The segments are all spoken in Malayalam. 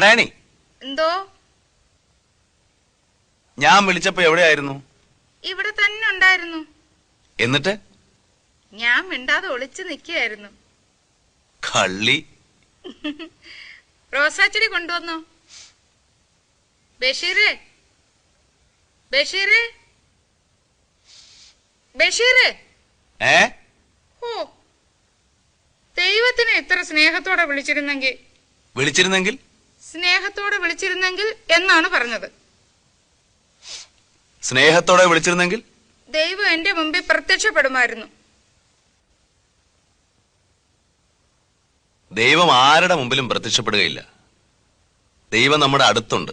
നാരായണി. എന്തോ? ഞാൻ വിളിച്ചപ്പോ എവിടെയായിരുന്നു? ഇവിടെ തന്നെ ഉണ്ടായിരുന്നു. എന്നിട്ട്? ഞാൻ മിണ്ടാതെ ഒളിച്ചു നിൽക്കുകയായിരുന്നു. കള്ളി. റോസാച്ചെടി കൊണ്ടുവന്നു? ബഷീറെ? ബഷീറെ? ബഷീറെ? ഏ? ഓ. ദൈവത്തിനെ ഇത്ര സ്നേഹത്തോടെ വിളിച്ചിരുന്നെങ്കിൽ. വിളിച്ചിരുന്നെങ്കിൽ? സ്നേഹത്തോടെ വിളിച്ചിരുന്നെങ്കിൽ എന്നാണ് പറഞ്ഞത്. സ്നേഹത്തോടെ വിളിച്ചിരുന്നെങ്കിൽ? ദൈവം എന്റെ മുമ്പിൽ പ്രത്യക്ഷപ്പെടുമായിരുന്നു. ദൈവം ആരുടെ മുമ്പിലും പ്രത്യക്ഷപ്പെടുകയില്ല. ദൈവം നമ്മുടെ അടുത്തുണ്ട്.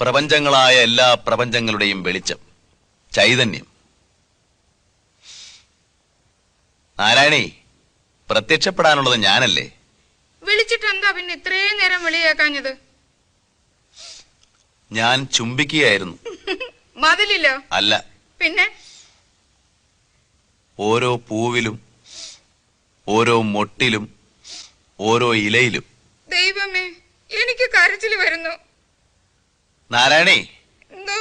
പ്രപഞ്ചങ്ങളായ എല്ലാ പ്രപഞ്ചങ്ങളുടെയും വെളിച്ചം ചൈതന്യം. നാരായണേ പ്രത്യക്ഷപ്പെടാനുള്ളത് ഞാനല്ലേ? വിളിച്ചിട്ട് എന്താ പിന്നെ ഇത്രയും നേരം വിളിയേക്കാഞ്ഞത് ഞാൻ ചുംബിക്കുകയായിരുന്നു. മതിലില്ലോ അല്ല. പിന്നെ? ഓരോ പൂവിലും ഓരോ മൊട്ടിലും ഓരോ ഇലയിലും. ദൈവമേ എനിക്ക് കരച്ചിൽ വരുന്നു. നാരായണി എന്തോ?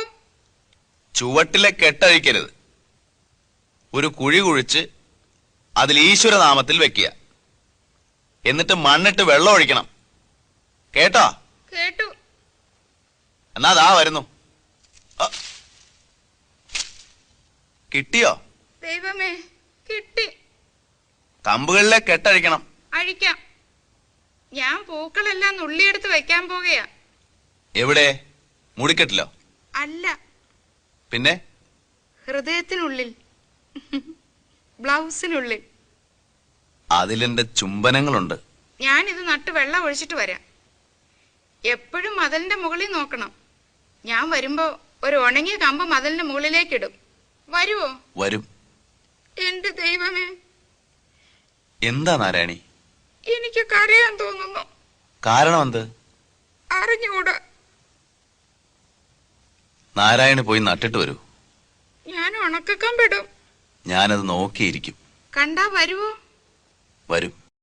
ചുവട്ടിലെ കെട്ടഴിക്കരുത്. ഒരു കുഴി കുഴിച്ച് അതിൽ ഈശ്വരനാമത്തിൽ വെക്കുക. എന്നിട്ട് മണ്ണിട്ട് വെള്ളം ഒഴിക്കണം. കേട്ടോ? കേട്ടു. എന്നാ ദാ വരുന്നു. കിട്ടിയോ? ദൈവമേ കിട്ടി. കമ്പുകളിലെ കെട്ടഴിക്കണം. അഴിക്കാം. ഞാൻ പൂക്കളെല്ലാം നുള്ളിയെടുത്ത് വെക്കാൻ പോകയാ. എവിടെ? മുടിക്കെട്ടിലോ? അല്ല. പിന്നെ? ഹൃദയത്തിനുള്ളിൽ. ബ്ലൗസിനുള്ളിൽ. അതിലെന്റെ ചുംബനങ്ങളുണ്ട്. ഞാനിത് നട്ട് വെള്ളം ഒഴിച്ചിട്ട് വരാം. എപ്പോഴും മതിലിന്റെ മുകളിൽ നോക്കണം. ഞാൻ വരുമ്പോ ഒരു ഉണങ്ങിയ കമ്പ് മതിലിന്റെ മുകളിലേക്ക് ഇടും വരുവോ? വരും. എന്റെ ദൈവമേ. എന്താ നാരായണി? എനിക്ക് കരയാൻ തോന്നുന്നു. കാരണം എന്ത് അറിഞ്ഞുകൂടാ. നാരായണി പോയി നട്ടിട്ട് വരൂ. ഞാൻ ഉണക്കക്കമ്പിടും ഞാനത് നോക്കിയിരിക്കും. കണ്ടാ വരുവോ? വരും.